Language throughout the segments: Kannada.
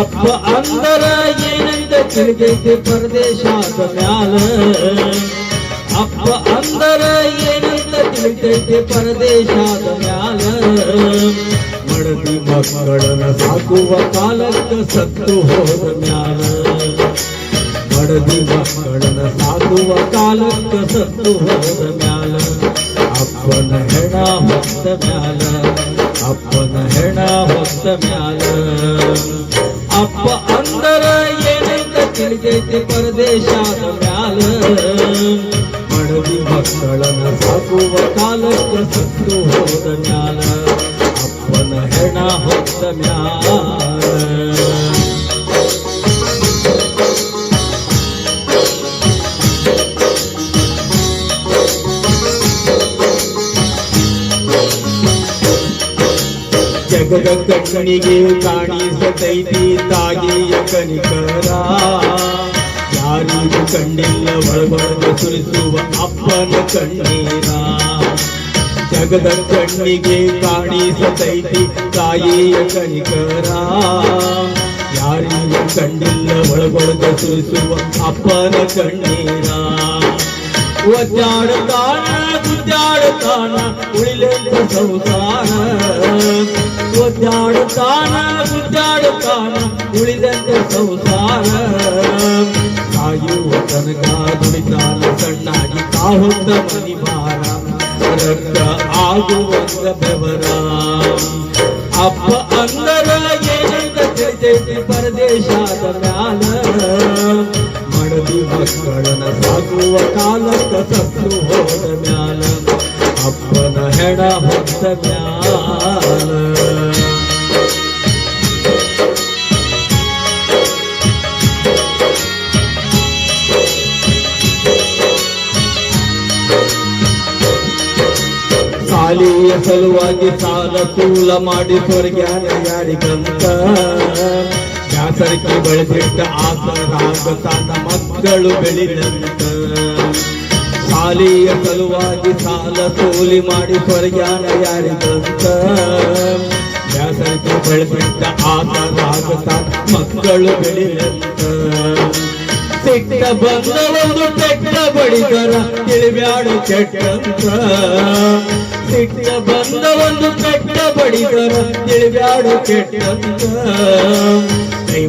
ಅಪ್ಪ ಅಂದರ ಏನಂತ ತಿಳಿದೈತಿ ಪರದೇಶಾದ ಮ್ಯಾಲ ಅಪ್ಪ ಅಂದರ ಏನಂತ ತಿಳಿದೈತಿ ಪರದೇಶಾದ ಮ್ಯಾಲ ಮಡದಿ ಮಕ್ಕಳನ್ನ ಸಾಕುವ ಕಾಲಕ್ಕ ಸತ್ತು ಹೋದ ಮ್ಯಾಲ ಮಡದಿ ಮಕ್ಕಳನ್ನ ಸಾಕುವ ಕಾಲಕ್ಕ ಸತ್ತು ಹೋದ ಮ್ಯಾಲ ಅಪ್ಪನ ಹೆಣ ಹೊತ್ತ ಮ್ಯಾಲ ಅಪ್ಪನ ಹೆಣ ಹೊತ್ತ ಮ್ಯಾಲ ಅಪ್ಪ ಅಂದರ ಏನಂತ ತಿಳಿದೈತಿ ಪರದೇಶಾದ ಮ್ಯಾಲ ಜಗದ ಕಣ್ಣಿಗೆ ಕಾಣಿಸತೈತಿ ತಾಯಿಯ ಕನಿಕರ ಯಾರಿಗೂ ಕಂಡಿಲ್ಲ ಒಳಗೊಳಗ ಸುರಿಸುವ ಅಪ್ಪನ ಕಣ್ಣೀರ ಜಗದ ಕಣ್ಣಿಗೆ ಕಾಣಿಸತೈತಿ ತಾಯಿಯ ಕನಿಕರ ಯಾರಿಗೂ ಕಂಡಿಲ್ಲ ಒಳಗೊಳಗ ಸುರಿಸುವ ಅಪ್ಪನ ಕಣ್ಣೀರ ಒದ್ದಾಡುತ್ತಾನ ಗುದ್ದಾಡುತ್ತಾನ ಉಳಿಲೆಂದ ಸಂಸಾರ ಒದ್ದಾಡುತ್ತಾನ, ಗುದ್ದಾಡುತ್ತಾನ, ಉಳಿದಂತೆ ಸಂಸಾರ. ಕಾಯುವ ತನಕ ದುಡಿತಾನ, ಸಣ್ಣಾಗಿ ಕಾಹುತ್ತ ಮನಿವಾರ ರಕ್ತ ಆಗುವಂತ ಬೆವರ. ಅಪ್ಪ ಅಂದರ ಏನಂತ ತಿಳಿದೈತಿ ಪರದೇಶಾದ ಮ್ಯಾಲ. ಮಡದಿ ಮಕ್ಕಳನ್ನ ಸಾಕುವ ಕಾಲಕ್ಕ ಸತ್ತು ಹೋದ ಮ್ಯಾಲ. ಅಪ್ಪನ ಹೆಣ ಹೊತ್ತ ಮ್ಯಾಲ. ಸಾಲಿಯ ಸಲುವಾಗಿ ಸಾಲ ತೂಲ ಮಾಡಿ ಸ್ವರ್ಗ್ಯಾನ ಯಾರಿಗಂತ? ಬ್ಯಾಸರಕ್ಕೆ ಬೆಳೆದಿಟ್ಟ ಆಸರಾಗ ತನ್ನ ಮಕ್ಕಳು ಬೆಳಿದಂತ? ಸಾಲಿಯ ಸಲುವಾಗಿ ಸಾಲ ತೂಲಿ ಮಾಡಿ ಸ್ವರ್ಗ್ಯಾನ ಯಾರಿಗಂತ? ಬ್ಯಾಸರಕ್ಕೆ ಬೆಳೆದಿಟ್ಟ ಆಸರಾಗ ತನ್ನ ಮಕ್ಕಳು ಬೆಳಿದಂತ? ಸಿಟ್ಟ ಬಂದ ಒಂದು ಕೆಟ್ಟ ಬಡಿಗರ, ತಿಳಿಬ್ಯಾಡು ಕೆಟ್ಟಂತ? ಸಿಟ್ಟ ಬಂದ ಒಂದು ಕೆಟ್ಟ ಬಡಿಗರ ತಿಳಿಬ್ಯಾಡು ಕೆಟ್ಟ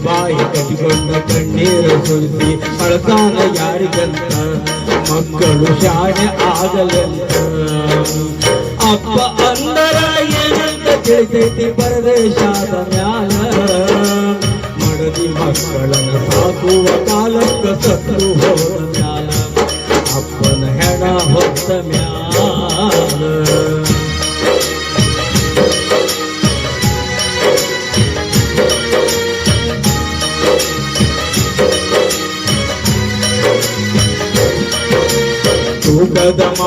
ಬಾಯಿ ಕಟ್ಟಿಕೊಂಡ ಕಣ್ಣೀರು ಸುರಿಸಿ ಅಳತಾನ ಯಾರಿಗಂತ. ಮಕ್ಕಳು ಶಾಣೆ ಆಗಲಂತ. ಅಪ್ಪ ಅಂದರ ಏನಂತ ತಿಳಿತೈತಿ ಪರದೇಶಾದ ಮ್ಯಾಲ. ಮಡದಿ ಮಕ್ಕಳನ್ನು ಸಾಕುವ ಕಾಲಕ್ಕ ಸತ್ತು ಹೋದ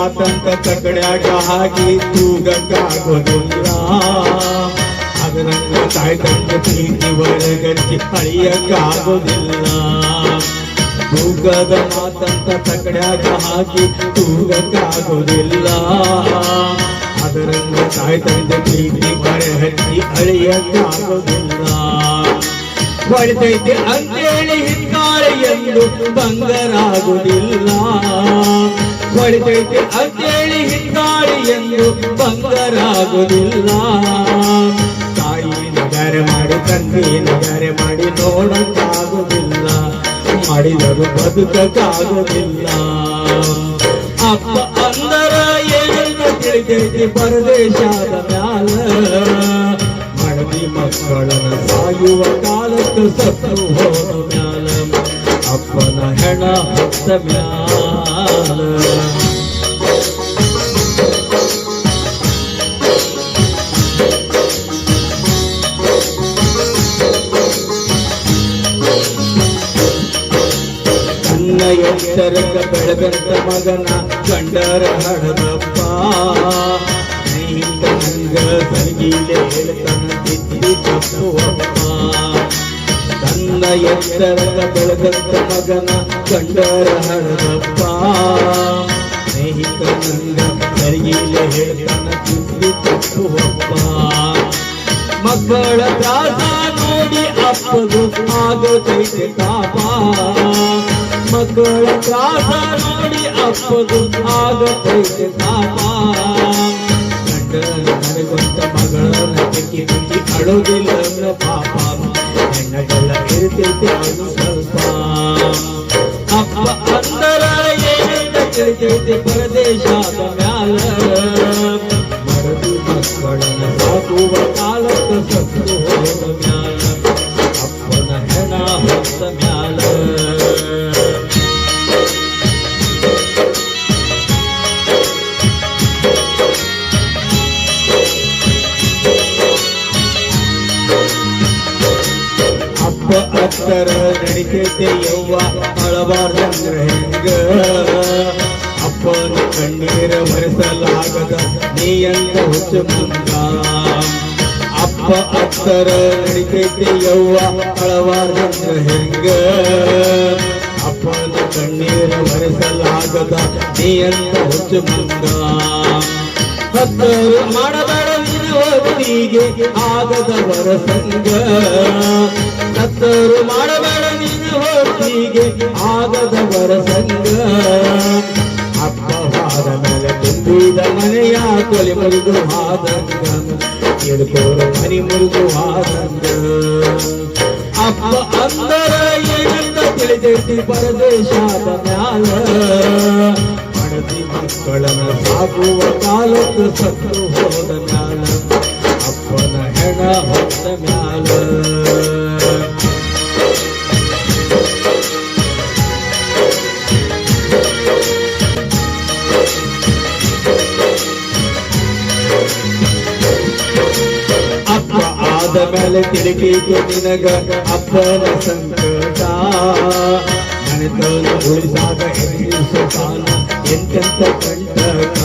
ಮಾತಂತ ತಗಡ್ಯಾಗ ಹಾಕಿ ತೂಗಕ್ಕಾಗೋದಿಲ್ಲ ಅದರಂಗ ತಾಯ್ತಂದ ಪ್ರೀತಿ ಒಳಗಚ್ಚಿ ಅಳಿಯಕ್ಕಾಗೋದಿಲ್ಲ ತೂಗದ ಮಾತಂತ ತಗಡ್ಯಾಗ ಹಾಕಿ ತೂಗಕ್ಕಾಗೋದಿಲ್ಲ ಅದರಂಗ ತಾಯ್ತಂದ ಪ್ರೀತಿ ಬರೆ ಹಚ್ಚಿ ಅಳಿಯಕ್ಕಾಗೋದಿಲ್ಲ ಹೊಡೆದೈತೆ ಅಂತೇಳಿ ಹಿಂಗಾಳೆ ಎಂದು ಬಂಗರಾಗುವುದಿಲ್ಲ ಹೊಡೆದೈತೆ ಅಂತೇಳಿ ಹಿಂದಾಳಿ ಎಂದು ಬಂಗರಾಗುವುದಿಲ್ಲ ತಾಯಿ ನಗರೆ ಮಾಡಿ, ತಂದೆ ನಗರೆ ಮಾಡಿ ನೋಡಕ್ಕಾಗುವುದಿಲ್ಲ ಮಾಡಿದರು ಬದುಕಕ್ಕಾಗುವುದಿಲ್ಲ ಅಪ್ಪ ಅಂದರ ಏನನ್ನು ತಿಳಿದೈತಿ ಪರದೇಶದ ಮ್ಯಾಲ. ಮಡದಿ ಮಕ್ಕಳನ್ನ ಸಾಯುವ ಕಾಲಕ್ಕೆ ಸತ್ತು ಹೋದ ಮ್ಯಾಲ. ಅಪ್ಪನ ಹೆಣ ಹತ್ತ ಮ್ಯಾಲ. ಎಚ್ಚರಕ ಬೆಳೆದಂತ ಮಗನ ಕಂಡರ ಹಣದಪ್ಪ. ಸ್ನೇಹಿತ ನಂಗ ಸಂಗೀಲೆ ಹೇಳ್ತಾನ ತಿದ್ದಿ ತಪ್ಪುವಪ್ಪ. ತನ್ನ ಎತ್ತರದ ಬೆಳೆದಂತ ಮಗನ ಕಂಡರ ಹಡದಪ್ಪ ಸ್ನೇಹಿತ ನಂಗ ಸರಿಗಿಲೆ ಹೇಳ್ತಾನ ತಿದ್ದಿ ತಪ್ಪುವಪ್ಪ. ಮಕ್ಕಳ ದಾಸ ನೋಡಿ ಅಪ್ಪದು ಆಗತೈತೆ ತಾಪ ಮಕ್ಕಳ ತ್ರಾಸ ನೋಡಿ ಅಪ್ಪದು ಆಗತೈತೆ ತಾಪ ಗಂಡ ನನಗೊಂತ ಮಗಳನ್ನ ತೆಕ್ಕಿ ತೆಕ್ಕಿ ಅಳೋದಿಲ್ಲ ಅನ್ನೋ ಪಾಪ. ಹೆಣ್ಣಗೆಲ್ಲ ಇರ್ತೈತೆ ಅದು ಸ್ವಲ್ಪ. ಅಪ್ಪ ಅಂದರ ಏನಿಲ್ಲ ತಿಳಿತೈತೆ ಪರದೇಶದ ಅತ್ತರ ನಡಿತೈತೆ ಯವ್ವ ಅಳಬಾರ್ದಂದ್ರ ಹೆಂಗ? ಅಪ್ಪನ ಕಣ್ಣೀರ ಭರಿಸಲಾಗದ ನೀ ಅಂತ ಹುಚ್ಚು ಮುಂದ ಅಪ್ಪ ಅತ್ತರ ನಡಿತೈತೆ ಯವ್ವ ಅಳಬಾರ್ದಂದ್ರ ಹೆಂಗ? ಅಪ್ಪನ ಕಣ್ಣೀರ ಭರಿಸಲಾಗದ ನೀ ಅಂತ ಹುಚ್ಚು ಮುಂದ ಹತ್ತರು ಮಾಡಬೇಡ ಆಗದ ಆಗದವರ ಹತ್ತರು ಮಾಡಬೇಡ ನೀನು ಹೊತ್ತಿಗೆ ಆಗದವರ ಸಂಗ ಅಪ್ಪವಾದ ಮೇಲೆ ತುಂಬಿದ ಮನೆಯ ಕೊಲೆ ಮುರಿದು ಆದಂಗ ಎಡ್ಕೋರು ಮನಿ ಮುರಿದು ಆದಂಗ ಅಪ್ಪ ಅಂದರ ಏನಂತ ತಿಳಿದೈತಿ ಪರದೇಶದ ಮ್ಯಾಲ. ಮಡದಿ ಮಕ್ಕಳನ್ನ ಸಾಕುವ ಕಾಲಕ್ಕೆ ಸತ್ತು ಹೋದ ಮ್ಯಾಲ. ಅಪ್ಪನ ಹೆಣ ಹೊತ್ತ ಮ್ಯಾಲ. ಅಪ್ಪ ಆದ ಮೇಲೆ ತಿರುಗಿಗೆ ನಿನಗ ಅಪ್ಪನ ಸಂಕಟ ಮನೆತನ ಉಳಿಸಾಗ ಎದುರಿಸುತ್ತಾನ ಎಂತೆಂತ ಕಂಟಕ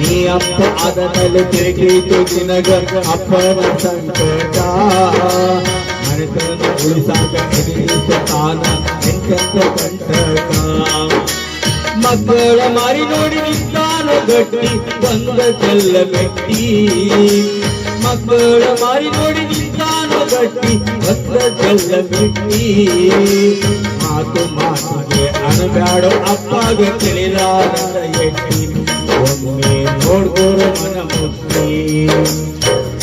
ನೀ ಅಪ್ಪ ಆದ ಮೇಲೆ ತಿರುಗಿತು ನಿನಗ ಅಪ್ಪನ ಸಂಕಟ ಮನೆತನ ಉಳಿಸಾಗ ಎದುರಿಸುತ್ತಾನ ಎಂತೆಂತ ಕಂಟಕ ಮಕ್ಕಳ ಮಾರಿ ನೋಡಿ ನಿಂತಾನು ಗಟ್ಟಿ ಬಂದ ಚೆಲ್ಲ ಮೆಟ್ಟಿ ಮಕ್ಕಳ ಮಾರಿ ನೋಡಿ ನಿಂತಾನು ಗಟ್ಟಿ ಬಂದ ಜಲ್ಲ ಬಿಟ್ಟಿ. ಮಾತು ಮಾತಿಗೆ ಅಣಬ್ಯಾಡೋ ಅಪ್ಪಾಗ ತಿಳಿಲಾರದ ಎಟ್ಟಿ. ಮನ ಮುಟ್ಟಿ.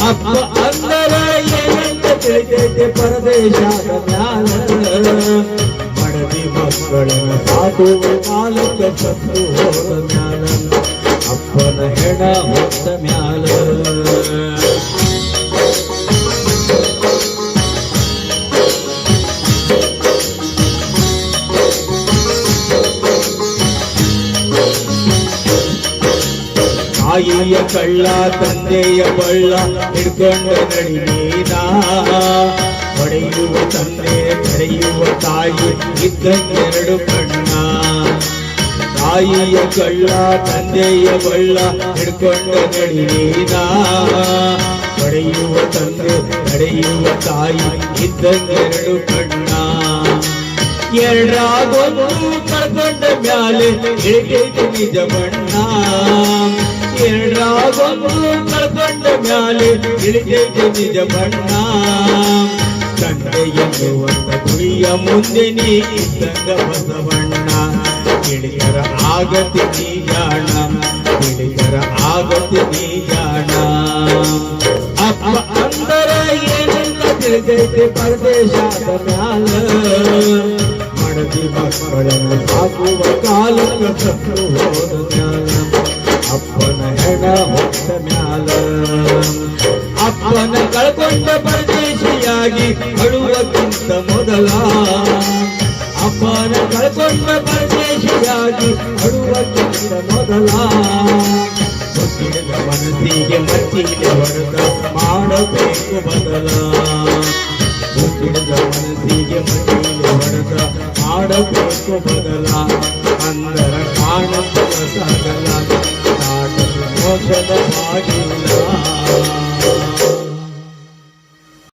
ಅಪ್ಪ ಅಂದರ ಏನಂತ ತಿಳಿದೈತೆ ಪರದೇಶದ ಮಡದಿ ಮಕ್ಕಳನ್ನ ಸಾಕು, ಕಾಲಕ್ಕೆ ಸತ್ತು ಹೋದ ಅಪ್ಪನ ಹೆಣ ಹೊತ್ತ ಮ್ಯಾಲ. ತಾಯಿಯ ಕಳ್ಳ ತಂದೆಯ ಬಳ್ಳ ಹಿಡ್ಕೊಂಡು ನಡಿನೀನ ಹೊಡೆಯುವ ತಂದೆ ಕರೆಯುವ ತಾಯಿ ಇದ್ದಂಗೆರಡು ಕಣ್ಣ ತಾಯಿಯ ಕಳ್ಳ ತಂದೆಯ ಬಳ್ಳ ಹಿಡ್ಕೊಂಡು ನಡಿನೀನ ಹೊಡೆಯುವ ತಂದೆ ಕರೆಯುವ ತಾಯಿ ಇದ್ದಂಗೆರಡು ಕಣ್ಣ ಎರಡಾಗೊಂದು ಕಳ್ಕೊಂಡ ಮ್ಯಾಲೆ ಹಿಡಿದೈತಿ ನಿಜ ಬಣ್ಣ ಎರಡಾಗೊಂದು ಕಳ್ಕೊಂಡ ಮ್ಯಾಲೆ ಹಿಡಿದೈತಿ ನಿಜ ಬಣ್ಣ. ತಂದೆಯನ್ನುವಂತ ಗುರಿಯ ಮುಂದೆ ನೀ ಇದ್ದಂಗ ಬಸವಣ್ಣ. ತಿಳಿದರ ಆಗತಿ ನೀ ಜಾಣ. ತಿಳಿಯರ ಆಗತಿ ನೀ ಅಪ್ಪ ಅಂದರ ಏನೆಲ್ಲ ತಿಳಿದೈತೆ ಪರದೇಶದ ಮಡದಿ ಮಕ್ಕಳನ್ನು ಸಾಕುವ ಕಾಲಕ್ಕೆ ಸತ್ತು ಹೋದ ಅಪ್ಪನ ಹೆಣ ಹೊತ್ತ ಮ್ಯಾಲ. ಅಪ್ಪನ ಕಳ್ಕೊಂಡ ಪರದೇಶಿಯಾಗಿ ಅಳುವಕ್ಕಿಂತ ಮೊದಲ. ಅಪ್ಪನ ಕಳ್ಕೊಂಡ ಪರದೇಶಿಯಾಗಿ ಅಳುವಕ್ಕಿಂತ ಮೊದಲ. ಮನಸ್ಸಿಗೆ ಮಟ್ಟಿಗೆ ಹೊಡೆದ ಮಾಡಬೇಕು ಬದಲ. ಗೊತ್ತಿರದ ಮನಸ್ಸಿಗೆ ಮಟ್ಟಿಗೆ ಹೊಡೆದ ಆಡಬೇಕು ಬದಲ. ಅಂದರ ಕಾಣ ಸಾಗಲ માગી